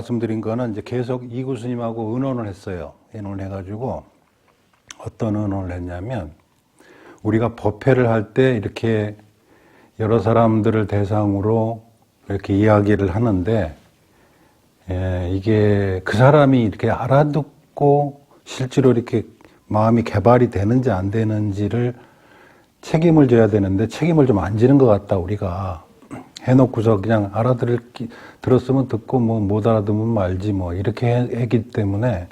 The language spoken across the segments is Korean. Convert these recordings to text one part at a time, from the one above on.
말씀드린 거는 이제 계속 이 교수님하고 의논을 했어요. 의논을 해가지고 어떤 의논을 했냐면 우리가 법회를 할 때 이렇게 여러 사람들을 대상으로 이렇게 이야기를 하는데 예, 이게 그 사람이 이렇게 알아듣고 실제로 이렇게 마음이 개발이 되는지 안 되는지를 책임을 져야 되는데 책임을 좀 안 지는 것 같다 우리가 해놓고서 그냥 알아들 들었으면 듣고 뭐 못 알아듣으면 말지 뭐 이렇게 해- 했기 때문에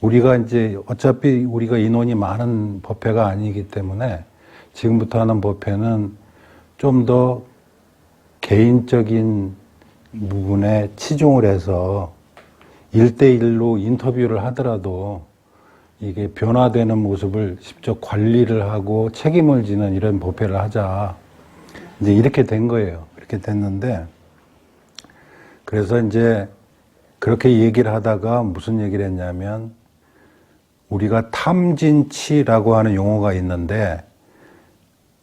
우리가 이제 어차피 우리가 인원이 많은 법회가 아니기 때문에 지금부터 하는 법회는 좀 더 개인적인 부분에 치중을 해서 일대일로 인터뷰를 하더라도 이게 변화되는 모습을 직접 관리를 하고 책임을 지는 이런 법회를 하자. 이제 이렇게 된 거예요. 이렇게 됐는데, 그래서 이제 그렇게 얘기를 하다가 무슨 얘기를 했냐면, 우리가 탐진치라고 하는 용어가 있는데,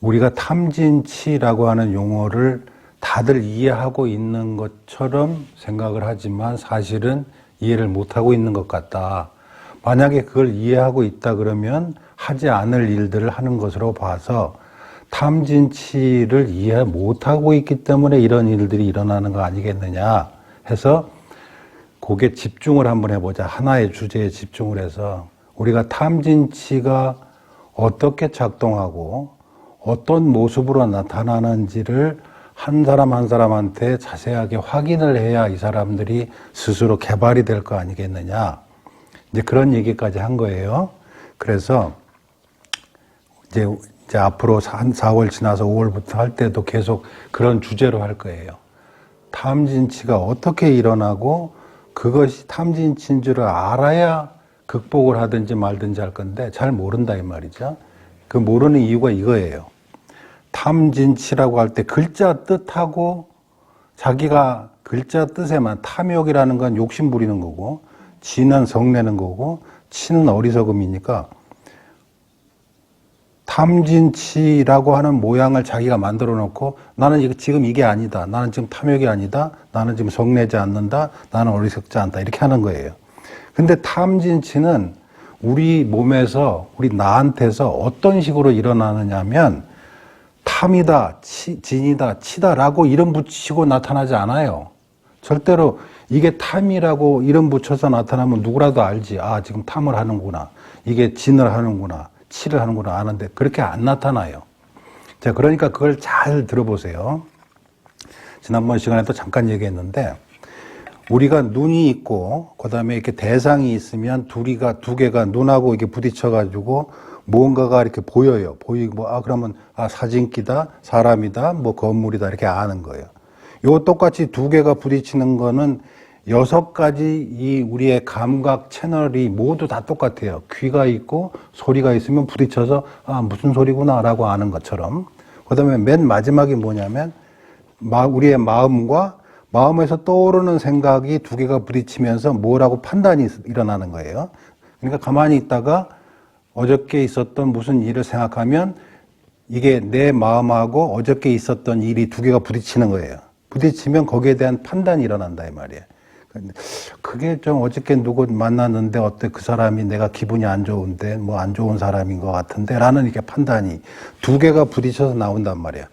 우리가 탐진치라고 하는 용어를 다들 이해하고 있는 것처럼 생각을 하지만 사실은 이해를 못하고 있는 것 같다. 만약에 그걸 이해하고 있다 그러면 하지 않을 일들을 하는 것으로 봐서 탐진치를 이해 못하고 있기 때문에 이런 일들이 일어나는 거 아니겠느냐 해서 그게 집중을 한번 해보자. 하나의 주제에 집중을 해서 우리가 탐진치가 어떻게 작동하고 어떤 모습으로 나타나는지를 한 사람 한 사람한테 자세하게 확인을 해야 이 사람들이 스스로 개발이 될 거 아니겠느냐. 이제 그런 얘기까지 한 거예요. 그래서 이제, 이제 앞으로 한 4월 지나서 5월부터 할 때도 계속 그런 주제로 할 거예요. 탐진치가 어떻게 일어나고 그것이 탐진치인 줄을 알아야 극복을 하든지 말든지 할 건데 잘 모른다 이 말이죠. 그 모르는 이유가 이거예요. 탐진치라고 할 때 글자 뜻하고 자기가 글자 뜻에만 탐욕이라는 건 욕심 부리는 거고 지는 성내는 거고 치는 어리석음이니까 탐진치라고 하는 모양을 자기가 만들어 놓고 나는 지금 이게 아니다. 나는 지금 탐욕이 아니다. 나는 지금 성내지 않는다. 나는 어리석지 않다. 이렇게 하는 거예요. 근데 탐진치는 우리 몸에서 우리 나한테서 어떤 식으로 일어나느냐면 탐이다, 치, 진이다, 치다라고 이름 붙이고 나타나지 않아요. 절대로 이게 탐이라고 이름 붙여서 나타나면 누구라도 알지. 아, 지금 탐을 하는구나. 이게 진을 하는구나. 치를 하는구나. 아는데 그렇게 안 나타나요. 자, 그러니까 그걸 잘 들어보세요. 지난번 시간에도 잠깐 얘기했는데 우리가 눈이 있고 그다음에 이렇게 대상이 있으면 둘이가 두 개가 눈하고 이렇게 부딪혀 가지고 무언가가 이렇게 보여요. 보이고 아 그러면 아 사진기다, 사람이다, 뭐 건물이다 이렇게 아는 거예요. 요 똑같이 두 개가 부딪히는 거는 여섯 가지 이 우리의 감각 채널이 모두 다 똑같아요. 귀가 있고 소리가 있으면 부딪혀서 아 무슨 소리구나라고 아는 것처럼. 그다음에 맨 마지막이 뭐냐면 마- 우리의 마음과 마음에서 떠오르는 생각이 두 개가 부딪히면서 뭐라고 판단이 일어나는 거예요. 그러니까 가만히 있다가 어저께 있었던 무슨 일을 생각하면 이게 내 마음하고 어저께 있었던 일이 두 개가 부딪히는 거예요. 부딪히면 거기에 대한 판단이 일어난다 이 말이에요. 근데 그게 좀 어저께 누구 만났는데 어때 그 사람이 내가 기분이 안 좋은데 뭐 안 좋은 사람인 것 같은데 라는 이렇게 판단이 두 개가 부딪혀서 나온단 말이에요.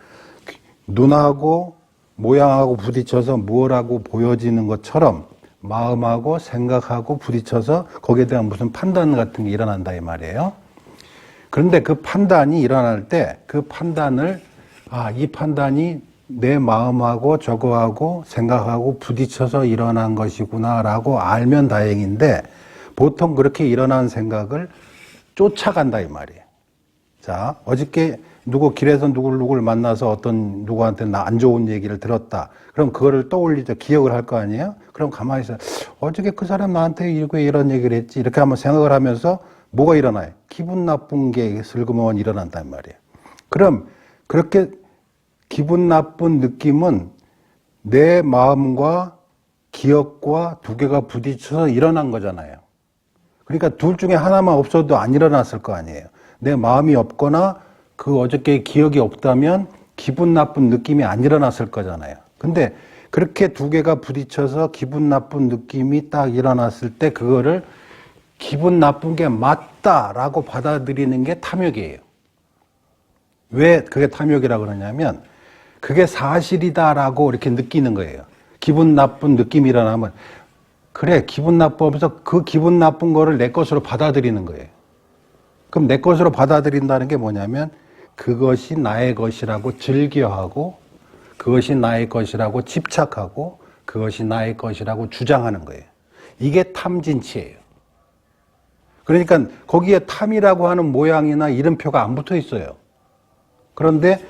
눈하고 모양하고 부딪혀서 무엇하고 보여지는 것처럼 마음하고 생각하고 부딪혀서 거기에 대한 무슨 판단 같은 게 일어난다 이 말이에요. 그런데 그 판단이 일어날 때 그 판단을 아, 이 판단이 내 마음하고 저거하고 생각하고 부딪혀서 일어난 것이구나라고 알면 다행인데 보통 그렇게 일어난 생각을 쫓아간다 이 말이에요. 자, 어저께 누구 길에서 누구를 누구를 만나서 어떤 누구한테 나 안 좋은 얘기를 들었다. 그럼 그거를 떠올리죠. 기억을 할 거 아니에요? 그럼 가만히 있어. 어저께 그 사람 나한테 이렇게 이런 얘기를 했지. 이렇게 한번 생각을 하면서 뭐가 일어나요? 기분 나쁜 게 슬그머니 일어난단 말이에요. 그럼 그렇게 기분 나쁜 느낌은 내 마음과 기억과 두 개가 부딪혀서 일어난 거잖아요. 그러니까 둘 중에 하나만 없어도 안 일어났을 거 아니에요. 내 마음이 없거나 그 어저께 기억이 없다면 기분 나쁜 느낌이 안 일어났을 거잖아요. 근데 그렇게 두 개가 부딪혀서 기분 나쁜 느낌이 딱 일어났을 때 그거를 기분 나쁜 게 맞다라고 받아들이는 게 탐욕이에요. 왜 그게 탐욕이라고 그러냐면 그게 사실이다라고 이렇게 느끼는 거예요. 기분 나쁜 느낌이 일어나면 그래 기분 나쁘면서 그 기분 나쁜 거를 내 것으로 받아들이는 거예요. 그럼 내 것으로 받아들인다는 게 뭐냐면 그것이 나의 것이라고 즐겨하고 그것이 나의 것이라고 집착하고 그것이 나의 것이라고 주장하는 거예요. 이게 탐진치예요. 그러니까 거기에 탐이라고 하는 모양이나 이름표가 안 붙어 있어요. 그런데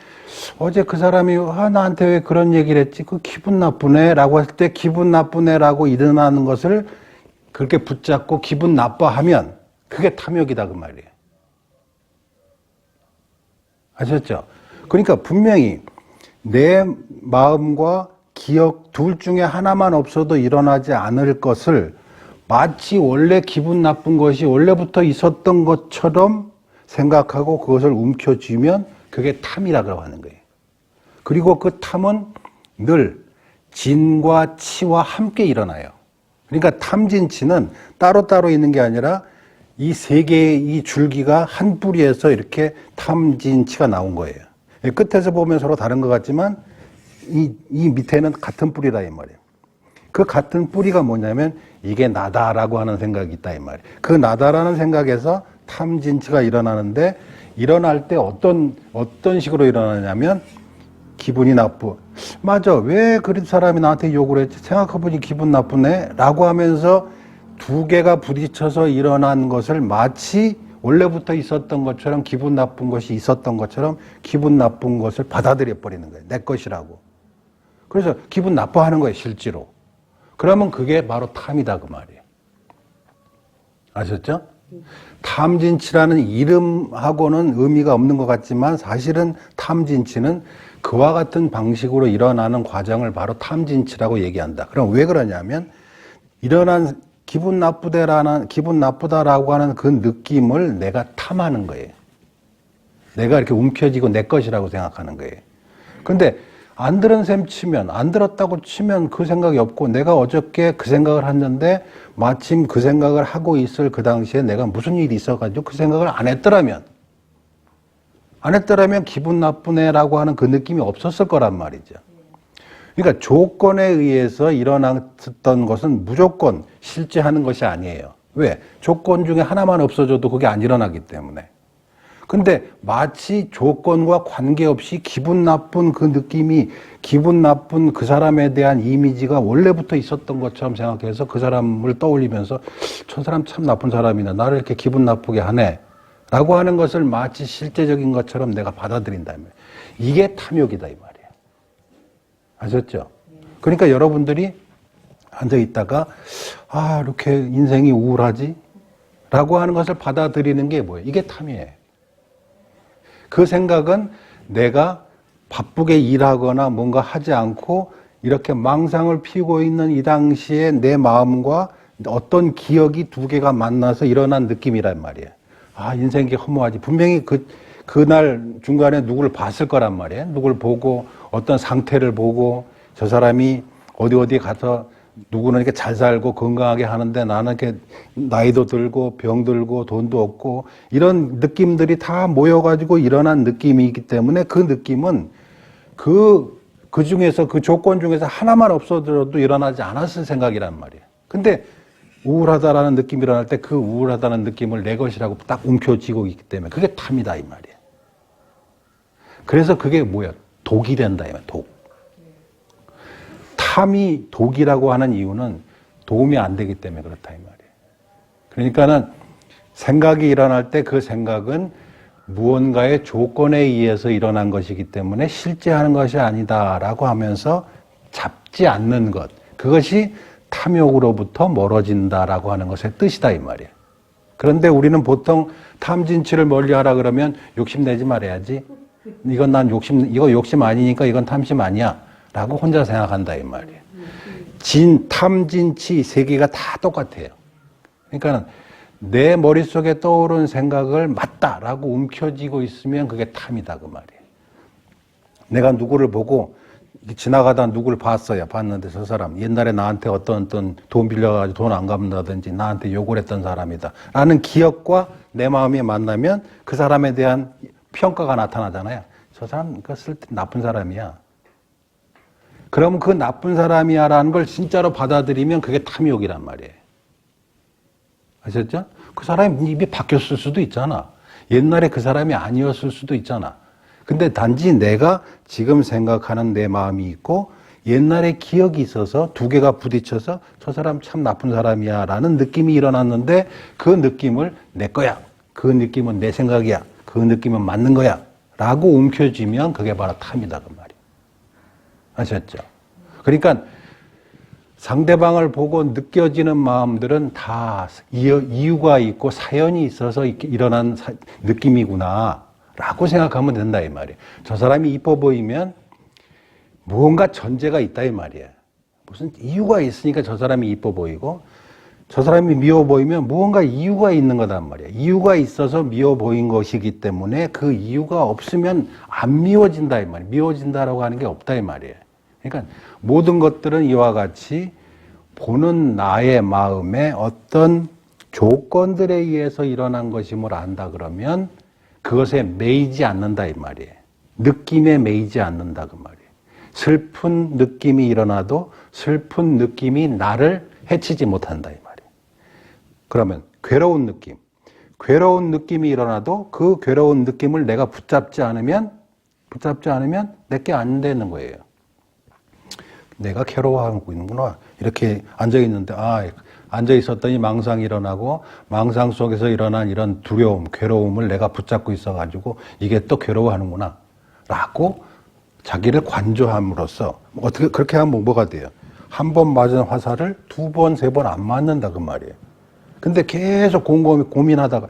어제 그 사람이 아, 나한테 왜 그런 얘기를 했지? 그 기분 나쁘네 라고 했을 때 기분 나쁘네 라고 일어나는 것을 그렇게 붙잡고 기분 나빠하면 그게 탐욕이다 그 말이에요. 아셨죠? 그러니까 분명히 내 마음과 기억 둘 중에 하나만 없어도 일어나지 않을 것을 마치 원래 기분 나쁜 것이 원래부터 있었던 것처럼 생각하고 그것을 움켜쥐면 그게 탐이라고 하는 거예요. 그리고 그 탐은 늘 진과 치와 함께 일어나요. 그러니까 탐진치는 따로따로 있는 게 아니라 이 세 개의 이 줄기가 한 뿌리에서 이렇게 탐진치가 나온 거예요. 끝에서 보면 서로 다른 것 같지만 이, 이 밑에는 같은 뿌리다 이 말이에요. 그 같은 뿌리가 뭐냐면 이게 나다라고 하는 생각이 있다 이 말이에요. 그 나다라는 생각에서 탐진치가 일어나는데 일어날 때 어떤 어떤 식으로 일어나냐면 기분이 나쁘. 맞아. 왜 그런 사람이 나한테 욕을 했지? 생각해보니 기분 나쁘네? 라고 하면서 두 개가 부딪혀서 일어난 것을 마치 원래부터 있었던 것처럼 기분 나쁜 것이 있었던 것처럼 기분 나쁜 것을 받아들여 버리는 거예요. 내 것이라고. 그래서 기분 나빠하는 거예요, 실제로. 그러면 그게 바로 탐이다, 그 말이에요. 아셨죠? 탐진치라는 이름하고는 의미가 없는 것 같지만 사실은 탐진치는 그와 같은 방식으로 일어나는 과정을 바로 탐진치라고 얘기한다. 그럼 왜 그러냐면 일어난 기분 나쁘다라는 기분 나쁘다라고 하는 그 느낌을 내가 탐하는 거예요. 내가 이렇게 움켜쥐고 내 것이라고 생각하는 거예요. 근데 안 들은 셈 치면 안 들었다고 치면 그 생각이 없고 내가 어저께 그 생각을 했는데 마침 그 생각을 하고 있을 그 당시에 내가 무슨 일이 있어가지고 그 생각을 안 했더라면 안 했더라면 기분 나쁘네라고 하는 그 느낌이 없었을 거란 말이죠. 그러니까 조건에 의해서 일어났던 것은 무조건 실제 하는 것이 아니에요. 왜? 조건 중에 하나만 없어져도 그게 안 일어나기 때문에. 근데 마치 조건과 관계없이 기분 나쁜 그 느낌이 기분 나쁜 그 사람에 대한 이미지가 원래부터 있었던 것처럼 생각해서 그 사람을 떠올리면서 저 사람 참 나쁜 사람이네. 나를 이렇게 기분 나쁘게 하네. 라고 하는 것을 마치 실제적인 것처럼 내가 받아들인다면 이게 탐욕이다 이 말이에요. 아셨죠? 그러니까 여러분들이 앉아 있다가 아 이렇게 인생이 우울하지? 라고 하는 것을 받아들이는 게 뭐예요? 이게 탐이에요. 그 생각은 내가 바쁘게 일하거나 뭔가 하지 않고 이렇게 망상을 피우고 있는 이 당시에 내 마음과 어떤 기억이 두 개가 만나서 일어난 느낌이란 말이에요. 아, 인생이 허무하지. 분명히 그, 그날 중간에 누구를 봤을 거란 말이에요. 누구를 보고 어떤 상태를 보고 저 사람이 어디 어디 가서 누구는 이렇게 잘 살고 건강하게 하는데 나는 이렇게 나이도 들고 병 들고 돈도 없고 이런 느낌들이 다 모여가지고 일어난 느낌이기 때문에 그 느낌은 그, 그 중에서 그 조건 중에서 하나만 없어져도 일어나지 않았을 생각이란 말이에요. 근데 우울하다라는 느낌이 일어날 때 그 우울하다는 느낌을 내 것이라고 딱 움켜쥐고 있기 때문에 그게 탐이다 이 말이에요. 그래서 그게 뭐야? 독이 된다 이 말, 독. 탐이 독이라고 하는 이유는 도움이 안 되기 때문에 그렇다 이 말이에요. 그러니까는 생각이 일어날 때 그 생각은 무언가의 조건에 의해서 일어난 것이기 때문에 실제 하는 것이 아니다라고 하면서 잡지 않는 것. 그것이 탐욕으로부터 멀어진다라고 하는 것의 뜻이다 이 말이에요. 그런데 우리는 보통 탐진치를 멀리하라 그러면 욕심 내지 말아야지. 이건 난 욕심 이거 욕심 아니니까 이건 탐심 아니야 라고 혼자 생각한다 이 말이에요. 진 탐 진 치 세 개가 다 똑같아요. 그러니까 내 머릿속에 떠오른 생각을 맞다라고 움켜쥐고 있으면 그게 탐이다 그 말이에요. 내가 누구를 보고 지나가다 누굴 봤어요. 봤는데 저 사람 옛날에 나한테 어떤 어떤 돈 빌려가지고 돈 안 갚는다든지 나한테 욕을 했던 사람이다. 라는 기억과 내 마음이 만나면 그 사람에 대한 평가가 나타나잖아요. 저 사람 그쓸때 나쁜 사람이야. 그럼 그 나쁜 사람이야 라는 걸 진짜로 받아들이면 그게 탐욕이란 말이에요. 아셨죠? 그 사람이 입이 바뀌었을 수도 있잖아. 옛날에 그 사람이 아니었을 수도 있잖아. 근데 단지 내가 지금 생각하는 내 마음이 있고 옛날에 기억이 있어서 두 개가 부딪혀서 저 사람 참 나쁜 사람이야 라는 느낌이 일어났는데 그 느낌을 내 거야. 그 느낌은 내 생각이야. 그 느낌은 맞는 거야. 라고 움켜쥐면 그게 바로 탐이다. 그 말이야. 아셨죠? 그러니까 상대방을 보고 느껴지는 마음들은 다 이유- 이유가 있고 사연이 있어서 일어난 사- 느낌이구나. 라고 생각하면 된다, 이 말이에요. 저 사람이 이뻐 보이면 무언가 전제가 있다, 이 말이에요. 무슨 이유가 있으니까 저 사람이 이뻐 보이고 저 사람이 미워 보이면 무언가 이유가 있는 거단 말이에요. 이유가 있어서 미워 보인 것이기 때문에 그 이유가 없으면 안 미워진다, 이 말이에요. 미워진다라고 하는 게 없다, 이 말이에요. 그러니까 모든 것들은 이와 같이 보는 나의 마음에 어떤 조건들에 의해서 일어난 것임을 안다 그러면 그것에 매이지 않는다 이 말이에요. 느낌에 매이지 않는다 그 말이에요. 슬픈 느낌이 일어나도 슬픈 느낌이 나를 해치지 못한다. 그러면 괴로운 느낌, 괴로운 느낌이 일어나도 그 괴로운 느낌을 내가 붙잡지 않으면 붙잡지 않으면 내게 안 되는 거예요. 내가 괴로워하고 있는구나. 이렇게 앉아 있는데, 아, 앉아 있었더니 망상이 일어나고, 망상 속에서 일어난 이런 두려움, 괴로움을 내가 붙잡고 있어 가지고, 이게 또 괴로워하는구나. 라고 자기를 관조함으로써, 어떻게, 그렇게 하면 뭐가 돼요? 한 번 맞은 화살을 두 번, 세 번 안 맞는다, 그 말이에요. 근데 계속 곰곰이 고민하다가,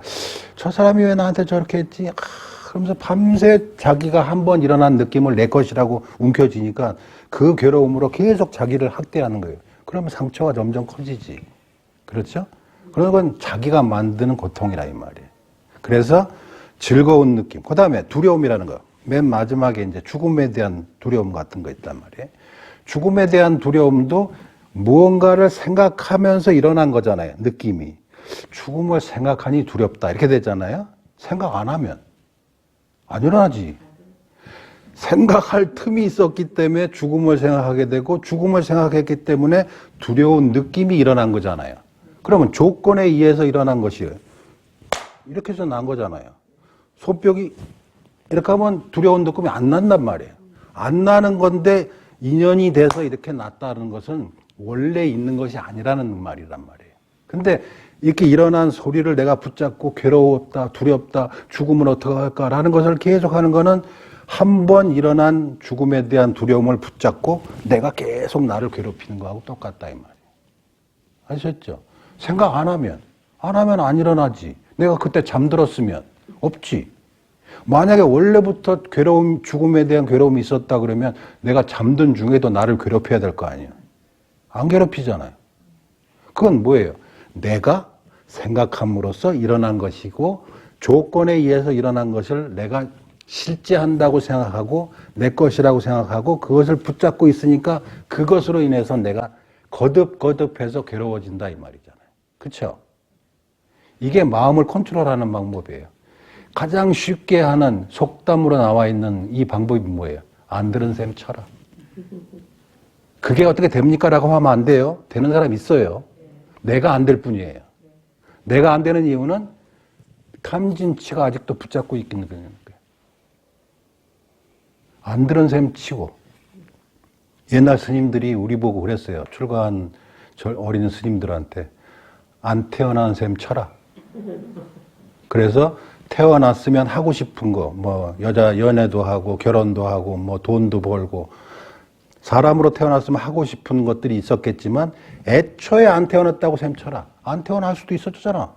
저 사람이 왜 나한테 저렇게 했지? 아, 그러면서 밤새 자기가 한 번 일어난 느낌을 내 것이라고 움켜쥐니까 그 괴로움으로 계속 자기를 학대하는 거예요. 그러면 상처가 점점 커지지. 그렇죠? 그런 건 자기가 만드는 고통이라 이 말이에요. 그래서 즐거운 느낌. 그 다음에 두려움이라는 거. 맨 마지막에 이제 죽음에 대한 두려움 같은 거 있단 말이에요. 죽음에 대한 두려움도 무언가를 생각하면서 일어난 거잖아요. 느낌이. 죽음을 생각하니 두렵다. 이렇게 되잖아요. 생각 안 하면. 안 일어나지. 생각할 틈이 있었기 때문에 죽음을 생각하게 되고 죽음을 생각했기 때문에 두려운 느낌이 일어난 거잖아요. 그러면 조건에 의해서 일어난 것이에요. 이렇게 해서 난 거잖아요. 손뼉이 이렇게 하면 두려운 느낌이 안 난단 말이에요. 안 나는 건데 인연이 돼서 이렇게 났다는 것은 원래 있는 것이 아니라는 말이란 말이에요. 근데 이렇게 일어난 소리를 내가 붙잡고 괴로웠다, 두렵다, 죽음은 어떡할까라는 것을 계속 하는 거는 한 번 일어난 죽음에 대한 두려움을 붙잡고 내가 계속 나를 괴롭히는 거하고 똑같다 이 말이에요. 아셨죠? 생각 안 하면 안 하면 안 일어나지. 내가 그때 잠들었으면 없지. 만약에 원래부터 괴로움, 죽음에 대한 괴로움이 있었다 그러면 내가 잠든 중에도 나를 괴롭혀야 될 거 아니에요. 안 괴롭히잖아요. 그건 뭐예요? 내가 생각함으로써 일어난 것이고 조건에 의해서 일어난 것을 내가 실제한다고 생각하고 내 것이라고 생각하고 그것을 붙잡고 있으니까 그것으로 인해서 내가 거듭거듭해서 괴로워진다 이 말이잖아요. 그렇죠? 이게 마음을 컨트롤하는 방법이에요. 가장 쉽게 하는 속담으로 나와 있는 이 방법이 뭐예요? 안 들은 셈 쳐라. 그게 어떻게 됩니까? 라고 하면 안 돼요. 되는 사람 있어요. 내가 안 될 뿐이에요. 내가 안 되는 이유는 탐진치가 아직도 붙잡고 있기는 거예요. 안 들은 셈 치고. 옛날 스님들이 우리 보고 그랬어요. 출가한 절 어린 스님들한테 안 태어난 셈 쳐라. 그래서 태어났으면 하고 싶은 거, 뭐 여자 연애도 하고 결혼도 하고 뭐 돈도 벌고 사람으로 태어났으면 하고 싶은 것들이 있었겠지만 애초에 안 태어났다고 셈 쳐라. 안 태어날 수도 있었잖아.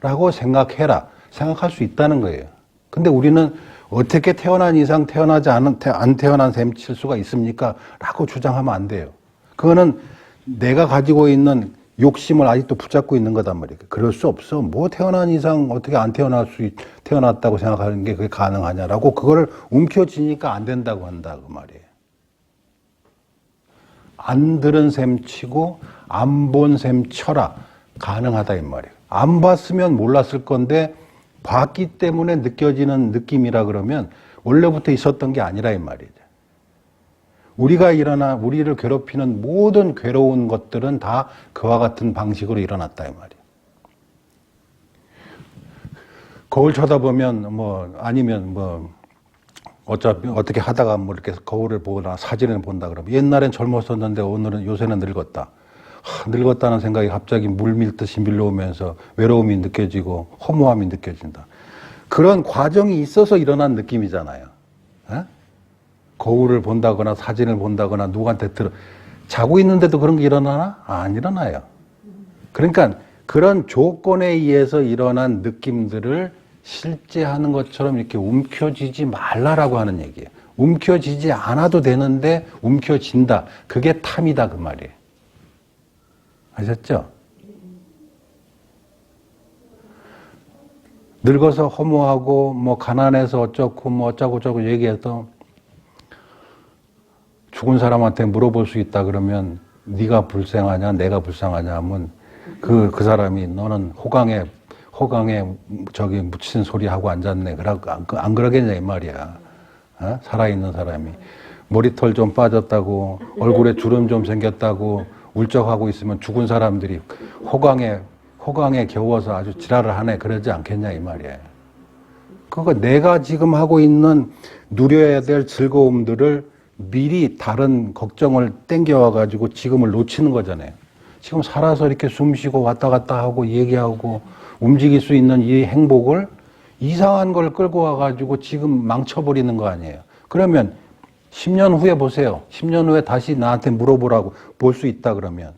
라고 생각해라. 생각할 수 있다는 거예요. 근데 우리는 어떻게 태어난 이상 태어나지 않은, 태- 안 태어난 셈 칠 수가 있습니까? 라고 주장하면 안 돼요. 그거는 내가 가지고 있는 욕심을 아직도 붙잡고 있는 거단 말이에요. 그럴 수 없어. 뭐 태어난 이상 어떻게 안 태어날 수, 있, 태어났다고 생각하는 게 그게 가능하냐라고 그거를 움켜쥐니까 안 된다고 한다. 그 말이에요. 안 들은 셈 치고 안 본 셈 쳐라 가능하다 이 말이에요. 안 봤으면 몰랐을 건데 봤기 때문에 느껴지는 느낌이라 그러면 원래부터 있었던 게 아니라 이 말이죠. 우리가 일어나 우리를 괴롭히는 모든 괴로운 것들은 다 그와 같은 방식으로 일어났다 이 말이에요. 거울 쳐다보면 뭐 아니면 뭐 어차피 어떻게 하다가 뭐 이렇게 거울을 보거나 사진을 본다 그러면 옛날엔 젊었었는데 오늘은 요새는 늙었다. 하, 늙었다는 생각이 갑자기 물 밀듯이 밀려오면서 외로움이 느껴지고 허무함이 느껴진다. 그런 과정이 있어서 일어난 느낌이잖아요. 에? 거울을 본다거나 사진을 본다거나 누구한테 들어 자고 있는데도 그런 게 일어나나? 안 일어나요. 그러니까 그런 조건에 의해서 일어난 느낌들을 실제 하는 것처럼 이렇게 움켜쥐지 말라라고 하는 얘기예요. 움켜쥐지 않아도 되는데 움켜진다. 그게 탐이다 그 말이에요. 아셨죠? 늙어서 허무하고 뭐 가난해서 어쩌고 뭐 어쩌고 저쩌고 얘기해서 죽은 사람한테 물어볼 수 있다 그러면 네가 불쌍하냐 내가 불쌍하냐 하면 그, 그 사람이 너는 호강에 호강에 저기 묻힌 소리 하고 앉았네. 그러, 안, 안 그러겠냐 이 말이야. 어? 살아있는 사람이 머리털 좀 빠졌다고 얼굴에 주름 좀 생겼다고 울적하고 있으면 죽은 사람들이 호강에 호강에 겨워서 아주 지랄을 하네 그러지 않겠냐 이 말이에요. 그거 내가 지금 하고 있는 누려야 될 즐거움들을 미리 다른 걱정을 땡겨와 가지고 지금을 놓치는 거잖아요. 지금 살아서 이렇게 숨 쉬고 왔다 갔다 하고 얘기하고 움직일 수 있는 이 행복을 이상한 걸 끌고 와가지고 지금 망쳐버리는 거 아니에요. 그러면 10년 후에 보세요. 10년 후에 다시 나한테 물어보라고 볼 수 있다 그러면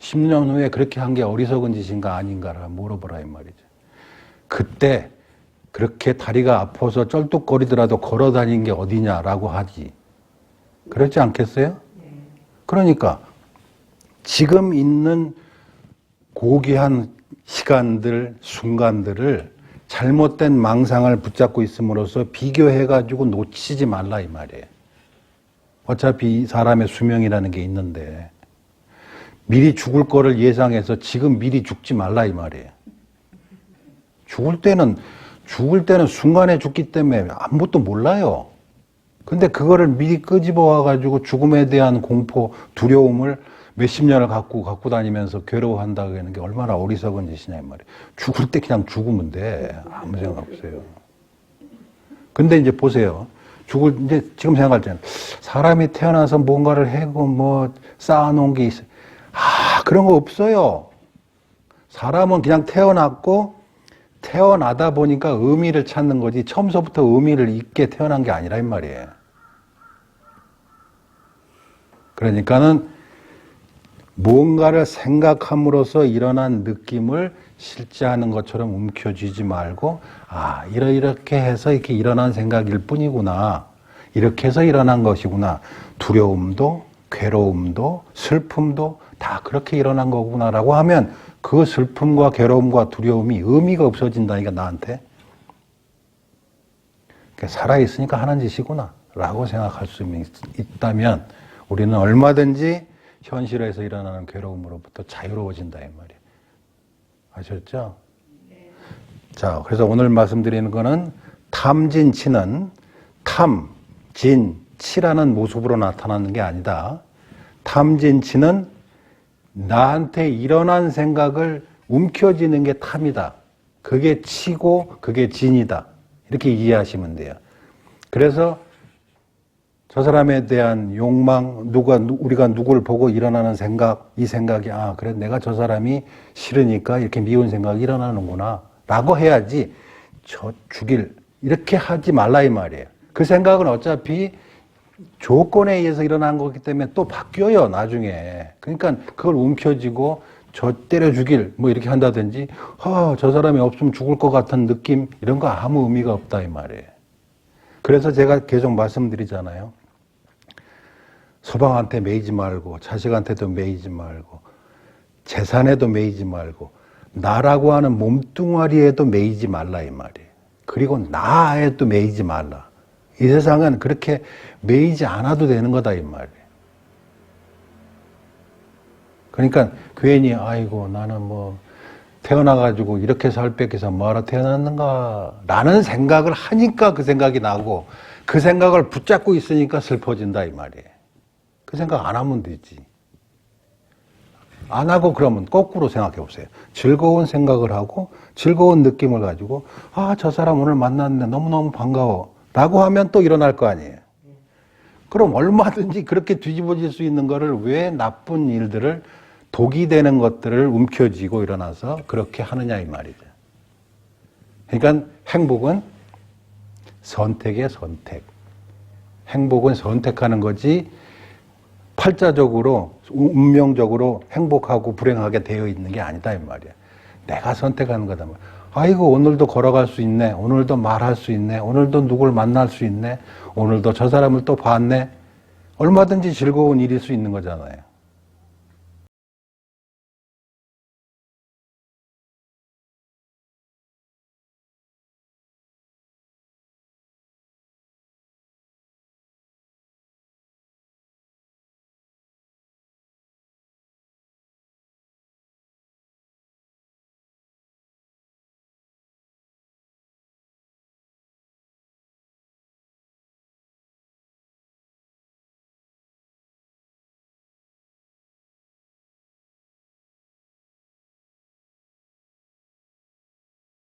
10년 후에 그렇게 한 게 어리석은 짓인가 아닌가를 물어보라 이 말이죠. 그때 그렇게 다리가 아파서 쩔뚝거리더라도 걸어 다닌 게 어디냐라고 하지. 그렇지 않겠어요? 그러니까 지금 있는 고귀한 시간들, 순간들을 잘못된 망상을 붙잡고 있음으로써 비교해가지고 놓치지 말라 이 말이에요. 어차피 사람의 수명이라는 게 있는데 미리 죽을 거를 예상해서 지금 미리 죽지 말라 이 말이에요. 죽을 때는 죽을 때는 순간에 죽기 때문에 아무것도 몰라요. 근데 그거를 미리 끄집어 와가지고 죽음에 대한 공포, 두려움을 몇십 년을 갖고 갖고 다니면서 괴로워한다고 하는 게 얼마나 어리석은 짓이냐 이 말이에요. 죽을 때 그냥 죽으면 돼. 아무 생각 없어요. 근데 이제 보세요. 죽을 이제 지금 생각할 때는 사람이 태어나서 뭔가를 해고 뭐 쌓아놓은 게 있어. 아 그런 거 없어요. 사람은 그냥 태어났고 태어나다 보니까 의미를 찾는 거지 처음서부터 의미를 잊게 태어난 게 아니라 이 말이에요. 그러니까는 무언가를 생각함으로써 일어난 느낌을 실제 하는 것처럼 움켜쥐지 말고, 아, 이렇게 해서 이렇게 일어난 생각일 뿐이구나. 이렇게 해서 일어난 것이구나. 두려움도, 괴로움도, 슬픔도 다 그렇게 일어난 거구나라고 하면 그 슬픔과 괴로움과 두려움이 의미가 없어진다니까, 나한테. 그러니까 살아 있으니까 하는 짓이구나. 라고 생각할 수 있다면 우리는 얼마든지 현실에서 일어나는 괴로움으로부터 자유로워진다 이 말이에요. 아셨죠? 자, 그래서 오늘 말씀드리는 거는 탐진치는 탐, 진, 치라는 모습으로 나타나는 게 아니다. 탐진치는 나한테 일어난 생각을 움켜쥐는 게 탐이다. 그게 치고 그게 진이다. 이렇게 이해하시면 돼요. 그래서 저 사람에 대한 욕망, 누가, 우리가 누구를 보고 일어나는 생각, 이 생각이, 아, 그래, 내가 저 사람이 싫으니까 이렇게 미운 생각이 일어나는구나. 라고 해야지, 저 죽일, 이렇게 하지 말라, 이 말이에요. 그 생각은 어차피 조건에 의해서 일어난 거기 때문에 또 바뀌어요, 나중에. 그러니까 그걸 움켜쥐고, 저 때려 죽일, 뭐 이렇게 한다든지, 아, 저 사람이 없으면 죽을 것 같은 느낌, 이런 거 아무 의미가 없다, 이 말이에요. 그래서 제가 계속 말씀드리잖아요. 서방한테 매이지 말고 자식한테도 매이지 말고 재산에도 매이지 말고 나라고 하는 몸뚱아리에도 매이지 말라 이 말이에요. 그리고 나에도 매이지 말라. 이 세상은 그렇게 매이지 않아도 되는 거다 이 말이에요. 그러니까 괜히 아이고 나는 뭐 태어나가지고 이렇게 살 뺏겨서 뭐하러 태어났는가 라는 생각을 하니까 그 생각이 나고 그 생각을 붙잡고 있으니까 슬퍼진다 이 말이에요. 그 생각 안 하면 되지. 안 하고 그러면 거꾸로 생각해 보세요. 즐거운 생각을 하고 즐거운 느낌을 가지고 아, 저 사람 오늘 만났네. 너무너무 반가워. 라고 하면 또 일어날 거 아니에요. 그럼 얼마든지 그렇게 뒤집어질 수 있는 거를 왜 나쁜 일들을 독이 되는 것들을 움켜쥐고 일어나서 그렇게 하느냐 이 말이죠. 그러니까 행복은 선택의 선택. 행복은 선택하는 거지 팔자적으로 운명적으로 행복하고 불행하게 되어 있는 게 아니다 이 말이야. 내가 선택하는 거다. 말. 아이고 오늘도 걸어갈 수 있네. 오늘도 말할 수 있네. 오늘도 누굴 만날 수 있네. 오늘도 저 사람을 또 봤네. 얼마든지 즐거운 일일 수 있는 거잖아요.